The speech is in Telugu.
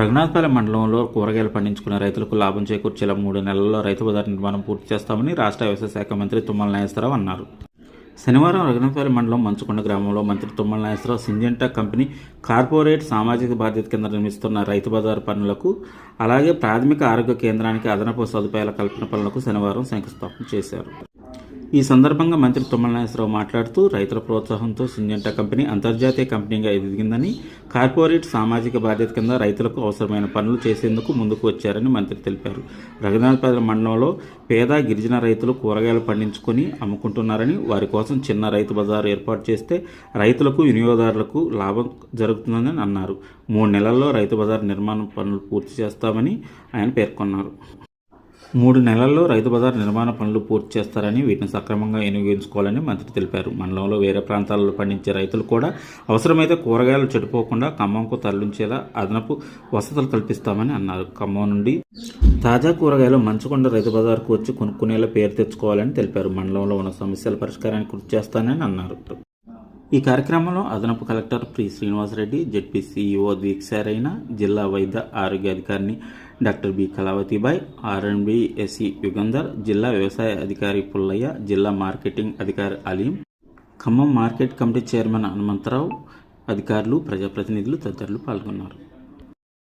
రఘునాథపాలెం మండలంలో కూరగాయలు పండించుకునే రైతులకు లాభం చేకూర్చేలా మూడు నెలల్లో రైతు బజార్ నిర్మాణం పూర్తి చేస్తామని రాష్ట్ర వ్యవసాయ శాఖ మంత్రి తుమ్మల నాగేశ్వరరావు అన్నారు. శనివారం రఘునాథపాలెం మండలం మంచుకొండ గ్రామంలో మంత్రి Tummala Nageswara Rao Syngenta company corporate సామాజిక బాధ్యత కింద నిర్మిస్తున్న రైతు బజార్ పనులకు అలాగే ప్రాథమిక ఆరోగ్య కేంద్రానికి అదనపు సదుపాయాల కల్పన పనులకు శనివారం శంకుస్థాపన చేశారు. ఈ సందర్భంగా మంత్రి తుమ్మల నాగేశ్వరరావు మాట్లాడుతూ రైతుల ప్రోత్సాహంతో సింజంటా కంపెనీ అంతర్జాతీయ కంపెనీగా ఎదిగిందని కార్పొరేట్ సామాజిక బాధ్యత కింద రైతులకు అవసరమైన పనులు చేసేందుకు ముందుకు వచ్చారని మంత్రి తెలిపారు. రఘునాథపల్లి మండలంలో పేద గిరిజన రైతులు కూరగాయలు పండించుకొని అమ్ముకుంటున్నారని వారి కోసం చిన్న రైతు బజారు ఏర్పాటు చేస్తే రైతులకు వినియోగదారులకు లాభం జరుగుతుందని అన్నారు. మూడు నెలల్లో రైతు బజార్ నిర్మాణ పనులు పూర్తి చేస్తామని ఆయన పేర్కొన్నారు. మూడు నెలల్లో రైతు బజార్ నిర్మాణ పనులు పూర్తి చేస్తారని వీటిని సక్రమంగా వినియోగించుకోవాలని మంత్రి తెలిపారు. మండలంలో వేరే ప్రాంతాల్లో పండించే రైతులు కూడా అవసరమైతే కూరగాయలు చెడిపోకుండా ఖమ్మంకు తరలించేలా అదనపు వసతులు కల్పిస్తామని అన్నారు. ఖమ్మం నుండి తాజా కూరగాయలు మంచుకొండ రైతు బజార్కు వచ్చి కొనుక్కునేలా పేరు తెచ్చుకోవాలని తెలిపారు. మండలంలో ఉన్న సమస్యల పరిష్కారానికి కృషి చేస్తానని అన్నారు. ఈ కార్యక్రమంలో అదనపు కలెక్టర్ ప్రి శ్రీనివాసరెడ్డి జెడ్పీ సీఈఓ దీక్షారైన జిల్లా వైద్య ఆరోగ్య అధికారిని డాక్టర్ బి కళావతిబాయ్ ఆర్ఎండ్బి ఎస్ఈ యుగంధర్ జిల్లా వ్యవసాయ అధికారి పుల్లయ్య జిల్లా మార్కెటింగ్ అధికారి Aleem Khammam market committee chairman Hanumantha Rao అధికారులు ప్రజాప్రతినిధులు తదితరులు పాల్గొన్నారు.